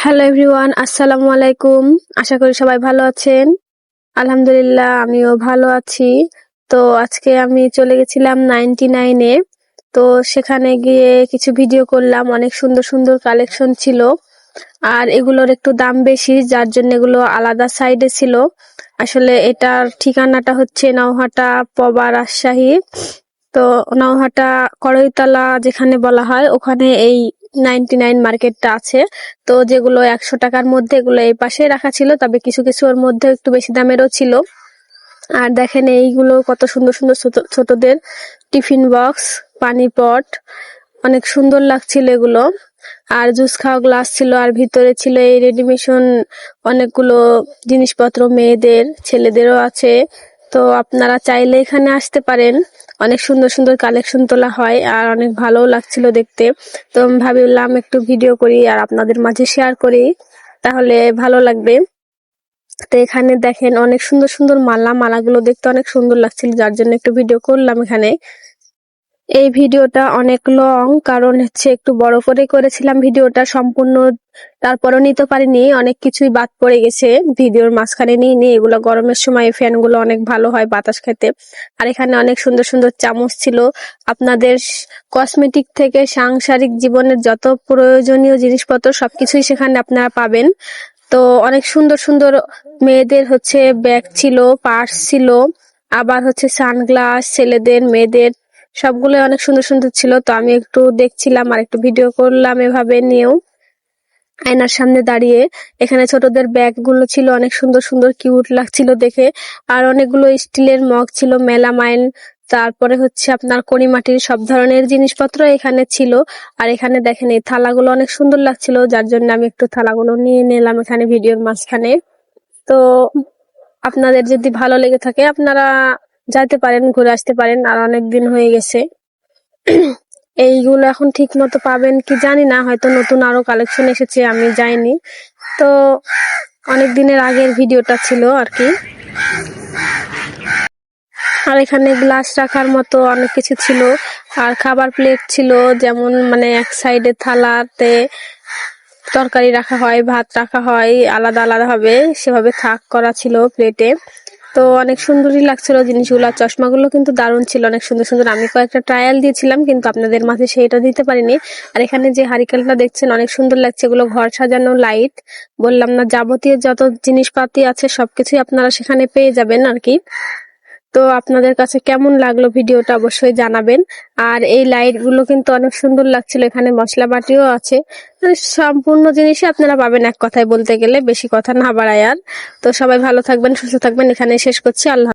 Hello everyone আসসালামু আলাইকুম আশা করি সবাই ভালো আছেন আলহামদুলিল্লাহ আমিও ভালো আছি তো আজকে আমি চলে গেছিলাম নাইনটি নাইনে তো সেখানে গিয়ে কিছু ভিডিও করলাম অনেক সুন্দর সুন্দর কালেকশন ছিল আর এগুলোর একটু দাম বেশি যার জন্য এগুলো আলাদা সাইডে ছিল আসলে এটার ঠিকানাটা হচ্ছে নওহাটা পবা রাজশাহী তো নওহাটা কড়ইতলা যেখানে বলা হয়, ওখানে এই নাইনটি নাইন মার্কেটটা আছে। তো যেগুলো একশো টাকার মধ্যে এগুলো এই পাশে রাখা ছিল, তবে কিছু কিছু ওর মধ্যে একটু বেশি দামেরও ছিল। আর দেখেন এইগুলো কত সুন্দর সুন্দর ছোট- ছোটদের টিফিন বক্স, পানি পট, অনেক সুন্দর লাগছিল এগুলো। আর জুস খাওয়া গ্লাস ছিল, আর ভিতরে ছিল এই রেডিমেশন অনেকগুলো জিনিসপত্র মেয়েদের, ছেলেদেরও আছে। তো আপনারা চাইলে এখানে আসতে পারেন। অনেক সুন্দর সুন্দর কালেকশন তোলা হয় আর অনেক ভালো লাগছিল দেখতে। তো ভাবিলাম একটু ভিডিও করি আর আপনাদের মাঝে শেয়ার করি, তাহলে ভালো লাগবে। তো এখানে দেখেন অনেক সুন্দর সুন্দর মালা, মালাগুলো দেখতে অনেক সুন্দর লাগছিল, যার জন্য একটু ভিডিও করলাম এখানে। এই ভিডিওটা অনেক লং কারণ হচ্ছে একটু বড় করে করেছিলাম ভিডিওটা, সম্পূর্ণ তারপরও নিতে পারিনি, অনেক কিছুই বাদ পড়ে গেছে। ভিডিওর মাঝখানে নিয়ে নিয়ে এগুলো গরমের সময় ফ্যানগুলো অনেক ভালো হয় বাতাস খেতে। আর এখানে অনেক সুন্দর সুন্দর চামচ ছিল। আপনাদের কসমেটিক থেকে সাংসারিক জীবনের যত প্রয়োজনীয় জিনিসপত্র, সবকিছুই সেখানে আপনারা পাবেন। তো অনেক সুন্দর সুন্দর মেয়েদের হচ্ছে ব্যাগ ছিল পার্স ছিল। আবার হচ্ছে সানগ্লাস ছেলেদের, মেয়েদের সবগুলো অনেক সুন্দর সুন্দর ছিল, তো আমি একটু দেখছিলাম আর একটু ভিডিও করলাম এভাবে নিয়েও। আয়নার সামনে দাঁড়িয়ে এখানে ছোটদের ব্যাগগুলো ছিল, অনেক সুন্দর সুন্দর কিউট লাগছিল দেখে। আর অনেকগুলো স্টিলের মগ ছিল, মেলামাইন, তারপরে হচ্ছে আপনার কড়িমাটির সব ধরনের জিনিসপত্র এখানে ছিল। আর এখানে দেখেন, এই থালাগুলো অনেক সুন্দর লাগছিল, যার জন্য আমি একটু থালাগুলো নিয়ে নিলাম এখানে ভিডিওর মাঝখানে। তো আপনাদের যদি ভালো লেগে থাকে, আপনারা যাইতে পারেন, ঘুরে আসতে পারেন, আর অনেক দিন হয়ে গেছে। এইগুলো এখন ঠিক মতো পাবেন কি জানি না, হয়তো নতুন আরও কালেকশন এসেছে, আমি যাইনি। তো অনেক দিনের আগের ভিডিওটা ছিল আর কি। আর এখানে গ্লাস রাখার মতো অনেক কিছু ছিল, আর খাবার প্লেট ছিল, যেমন মানে এক সাইডে থালাতে তরকারি রাখা হয়, ভাত রাখা হয়, আলাদা আলাদা ভাবে সেভাবে থাক করা ছিল প্লেটে তো অনেক সুন্দরই লাগছিল জিনিসগুলো, আর চশমাগুলো কিন্তু দারুণ ছিল, অনেক সুন্দর সুন্দর। আমি কয়েকটা ট্রায়াল দিয়েছিলাম, কিন্তু আপনাদের মাঝে সেইটা দিতে পারিনি। আর এখানে যে হারিকেলটা দেখছেন, অনেক সুন্দর লাগছে, এগুলো ঘর সাজানো লাইট বললাম না, যাবতীয় যত জিনিসপাতি আছে, সবকিছুই আপনারা সেখানে পেয়ে যাবেন আর কি। তো আপনাদের কাছে কেমন লাগল ভিডিওটা অবশ্যই জানাবেন। আর এই লাইটগুলো কিন্তু অনেক সুন্দর লাগছিল, এখানে মশলা বাটিও আছে। সম্পূর্ণ জিনিসই আপনারা পাবেন এক কথায় বলতে গেলে, বেশি কথা না বাড়ায় আর। তো সবাই ভালো থাকবেন, সুস্থ থাকবেন এখানে শেষ করছি। আল্লাহ